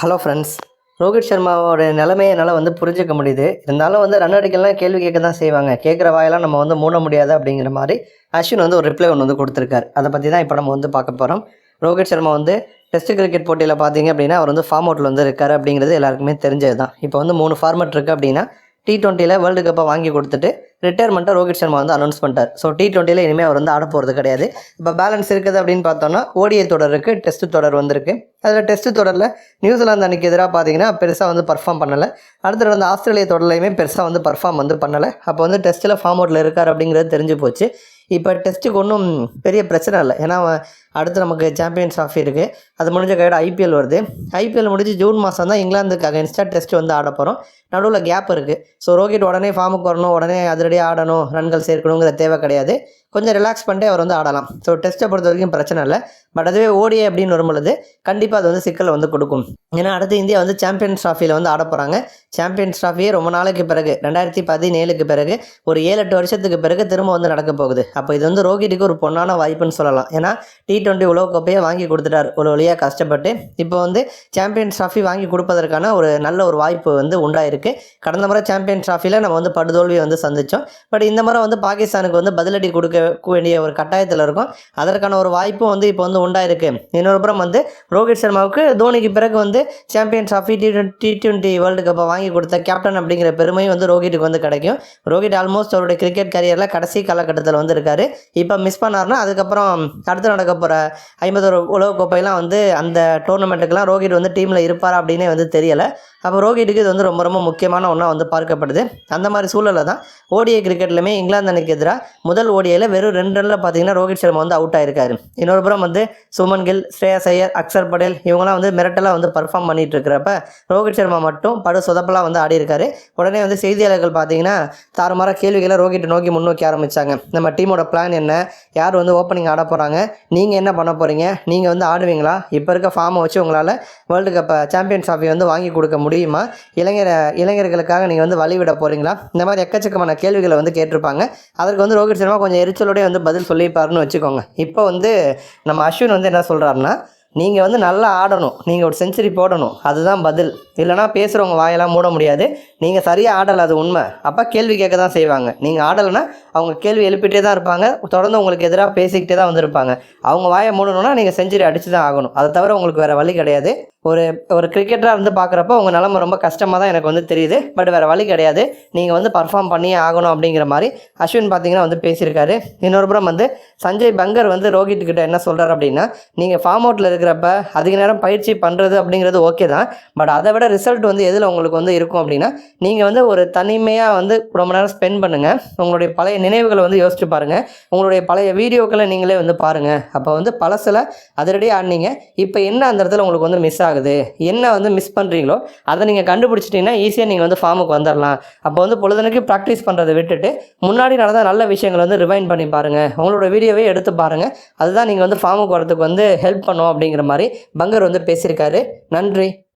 Hello friends Rohit சர்மாவோட நிலைமையை என்னால் வந்து புரிஞ்சிக்க முடியுது. இருந்தாலும் வந்து ரன் அடிக்கலாம் கேள்வி கேட்க தான் செய்வாங்க. கேட்குற வாயெல்லாம் நம்ம வந்து மூட முடியாது அப்படிங்கிற மாதிரி அஸ்வின் வந்து ஒரு ரிப்ளை ஒன்று வந்து கொடுத்துருக்காரு. அதை பற்றி தான் இப்போ நம்ம வந்து பார்க்க போகிறோம் ரோஹித் சர்மா வந்து டெஸ்ட் கிரிக்கெட் போட்டியில் பார்த்தீங்க அப்படின்னா அவர் வந்து ஃபார்ம் அவுட்டில் வந்து இருக்கார் அப்படிங்கிறது எல்லாருக்குமே தெரிஞ்சது தான் இப்போ வந்து மூணு ஃபார்மேட் இருக்குது அப்படின்னா டி ட்வெண்ட்டியில் வேர்ல்டு கப்பை வாங்கி கொடுத்துட்டு ரிட்டையர்மெண்ட்டை ரோஹித் சர்மா வந்து அனௌன்ஸ் பண்ணிட்டார். ஸோ டி ட்வெண்ட்டியில் இனிமேல் அவர் வந்து ஆட போகிறது கிடையாது. இப்போ பேலன்ஸ் இருக்குது அப்படின்னு பார்த்தோம்னா ஓடிஐ தொடர் இருக்குது டெஸ்ட் தொடர் வந்திருக்கு. அதில் டெஸ்ட் தொடரில் நியூசிலாந்து அன்னைக்கு எதிராக பார்த்தீங்கன்னா பெருசாக வந்து பர்ஃபார்ம் பண்ணலை. அடுத்து வந்து ஆஸ்திரேலிய தொடர்லையுமே பெருசாக வந்து பர்ஃபார்ம் வந்து பண்ணலை. அப்போ வந்து டெஸ்ட்டில் ஃபார்ம் அவுட்டில் இருக்கார் அப்படிங்கிறது தெரிஞ்சு போச்சு. இப்போ டெஸ்ட்டுக்கு ஒன்றும் பெரிய பிரச்சனை இல்லை. ஏன்னா அடுத்து நமக்கு சாம்பியன்ஸ் ட்ராஃபி இருக்குது அது முடிஞ்ச கையோட ஐபிஎல் வருது. ஐபிஎல் முடிஞ்சு ஜூன் மாதம் தான் இங்கிலாந்துக்கு அகேன்ஸ்டாக டெஸ்ட் வந்து ஆட போகிறோம் நடுவில் கேப் இருக்குது ஸோ ரோஹித் உடனே ஃபார்முக்கு வரணும். உடனே அதிரடியாக ஆடணும் ரன்கள் சேர்க்கணுங்கிற தேவை கிடையாது. கொஞ்சம் ரிலாக்ஸ் பண்ணிட்டு அவர் வந்து ஆடலாம். ஸோ டெஸ்ட்டை பொறுத்த வரைக்கும் பிரச்சனை இல்லை. பட் அதுவே ஓடிஐ அப்படின்னு வரும்பொழுது கண்டிப்பாக அது வந்து சிக்கலை வந்து கொடுக்கும். ஏன்னா அடுத்து இந்தியா வந்து சாம்பியன்ஸ் ட்ராஃபியில் வந்து ஆட போகிறாங்க சாம்பியன்ஸ் ட்ராஃபியே ரொம்ப நாளைக்கு பிறகு ரெண்டாயிரத்தி பதினேழுக்கு பிறகு ஒரு ஏழு எட்டு வருஷத்துக்கு பிறகு திரும்ப வந்து நடக்க போகுது. அப்போ இது வந்து ரோஹிட்டுக்கு ஒரு பொன்னான வாய்ப்புன்னு சொல்லலாம். ஏன்னா டி டுவெண்ட்டி உலக வாங்கி கொடுத்துட்டார் ஒரு வழியாக கஷ்டப்பட்டு. இப்போ வந்து சாம்பியன்ஸ் ட்ராஃபி வாங்கி கொடுப்பதற்கான ஒரு நல்ல ஒரு வாய்ப்பு வந்து உண்டாயிருக்கு. கடந்த முறை சாம்பியன் ட்ராஃபியில் நம்ம வந்து படுதோல்வியை வந்து சந்தித்தோம் பட் இந்த முறை வந்து பாகிஸ்தானுக்கு வந்து பதிலடி கொடுக்க வேண்டிய ஒரு கட்டாயத்தில் இருக்கும். அதற்கான ஒரு வாய்ப்பும் வந்து இப்போ வந்து உண்டாயிருக்கு. இன்னொரு புறம் வந்து ரோஹித் சர்மாவுக்கு தோனிக்கு பிறகு வந்து champion trophy T T twenty world கப்பை வாங்கி கொடுத்த கேப்டன் அப்படிங்கிற பெருமையும் வந்து ரோஹித்துக்கு வந்து கிடைக்கும். ரோஹித் ஆல்மோஸ்ட் அவருடைய கிரிக்கெட் கரியரில் கடைசி காலகட்டத்தில் வந்து இருக்காரு. இப்போ மிஸ் பண்ணார்னா அதுக்கப்புறம் அடுத்து நடக்க போகிற ஐம்பது உலக கோப்பையெல்லாம் வந்து அந்த டோர்னமெண்ட்டுக்கெல்லாம் ரோஹித் வந்து டீமில் இருப்பாரா அப்படின்னே வந்து தெரியலை. அப்போ ரோஹிட்டுக்கு இது வந்து ரொம்ப ரொம்ப முக்கியமான ஒன்றா வந்து பார்க்கப்படுது. அந்த மாதிரி சூழலில் தான் ஓடிஐ கிரிக்கெட்லையுமே இங்கிலாந்து அணிக்கு எதிராக முதல் ஓடிஐயில் வெறும் ரெண்டு ரனில் பார்த்தீங்கன்னா ரோஹித் சர்மா வந்து அவுட் ஆயிருக்காரு. இன்னொரு புறம் வந்து சுமன் கில் ஸ்ரேயஸ் ஐயர் அக்ஷர் படேல் இவங்கலாம் வந்து மிரட்டலாக வந்து பர்ஃபார்ம் பண்ணிட்டு இருக்கிறப்ப ரோஹித் சர்மா மட்டும் படு சொதப்பலாக வந்து ஆடி இருக்காரு. உடனே வந்து செய்தியாளர்கள் பார்த்தீங்கன்னா தாறுமாற கேள்விகளை ரோஹித் நோக்கி முன்னோக்கி ஆரம்பித்தாங்க நம்ம டீமோட பிளான் என்ன? யார் வந்து ஓப்பனிங் ஆட போகிறாங்க நீங்கள் என்ன பண்ண போகிறீங்க நீங்கள் வந்து ஆடுவீங்களா? இப்போ இருக்க ஃபார்மை வச்சு உங்களால் வேர்ல்டு கப்பை சாம்பியன்ஸ் ட்ராஃபி வந்து வாங்கி கொடுக்க முடியும்? முடியுமா? இளைஞர் இளைஞர்களுக்காக நீங்கள் வந்து வழிவிட போகிறீங்களா இந்த மாதிரி எக்கச்சக்கமான கேள்விகளை வந்து கேட்டிருப்பாங்க. அதற்கு வந்து ரோஹித் சர்மா கொஞ்சம் எரிச்சலோடய வந்து பதில் சொல்லியிருப்பாருன்னு வச்சுக்கோங்க. இப்போ வந்து நம்ம அஸ்வின் வந்து என்ன சொல்கிறாருன்னா நீங்கள் வந்து நல்லா ஆடணும். நீங்கள் ஒரு செஞ்சுரி போடணும். அதுதான் பதில். இல்லைனா பேசுகிறவங்க வாயெல்லாம் மூட முடியாது. நீங்கள் சரியாக ஆடலை அது உண்மை. அப்போ கேள்வி கேட்க தான் செய்வாங்க. நீங்கள் ஆடலைன்னா அவங்க கேள்வி எழுப்பிட்டே தான் இருப்பாங்க. தொடர்ந்து உங்களுக்கு எதிராக பேசிக்கிட்டே தான் வந்திருப்பாங்க. அவங்க வாயை மூடணும்னா நீங்கள் செஞ்சுரி அடித்து தான் ஆகணும். அதை தவிர உங்களுக்கு வேறு வழி கிடையாது. ஒரு ஒரு கிரிக்கெட்டராக இருந்து பார்க்குறப்ப உங்கள் நிலமை ரொம்ப கஷ்டமாக தான் எனக்கு வந்து தெரியுது. பட் வேறு வழி கிடையாது. நீங்கள் வந்து பர்ஃபார்ம் பண்ணியே ஆகணும் அப்படிங்கிற மாதிரி அஸ்வின் பார்த்தீங்கன்னா வந்து பேசியிருக்காரு. இன்னொரு புறம் வந்து சஞ்சய் பங்கர் வந்து ரோஹித் கிட்ட என்ன சொல்கிறார் அப்படின்னா நீங்கள் ஃபார்ம் அவுட்டில் இருக்கிற இருக்கிறப்ப அதிக நேரம் பயிற்சி பண்ணுறது அப்படிங்கிறது ஓகே தான். பட் அதை விட ரிசல்ட் வந்து எதில் உங்களுக்கு வந்து இருக்கும் அப்படின்னா நீங்கள் வந்து ஒரு தனிமையாக வந்து ரொம்ப நேரம் ஸ்பெண்ட் பண்ணுங்கள் உங்களுடைய பழைய நினைவுகளை வந்து யோசிச்சு பாருங்கள் உங்களுடைய பழைய வீடியோக்களை நீங்களே வந்து பாருங்கள் அப்போ வந்து பழசில் அதிரடியாக ஆடினீங்க. இப்போ என்ன அந்த இடத்துல உங்களுக்கு வந்து மிஸ் ஆகுது? என்ன வந்து மிஸ் பண்ணுறீங்களோ அதை நீங்கள் கண்டுபிடிச்சிட்டிங்கன்னா ஈஸியாக நீங்கள் வந்து ஃபார்முக்கு வந்துடலாம் அப்போ வந்து பொழுதுனைக்கு ப்ராக்டிஸ் பண்ணுறதை விட்டுட்டு முன்னாடி நடந்த நல்ல விஷயங்களை வந்து ரிவைண்ட் பண்ணி பாருங்கள் உங்களோட வீடியோவே எடுத்து பாருங்கள் அதுதான் நீங்கள் வந்து ஃபார்முக்கு வரதுக்கு வந்து ஹெல்ப் பண்ணும் அப்படிங்கிற மாதிரி பங்கர் வந்து பேசியிருக்காரு. நன்றி.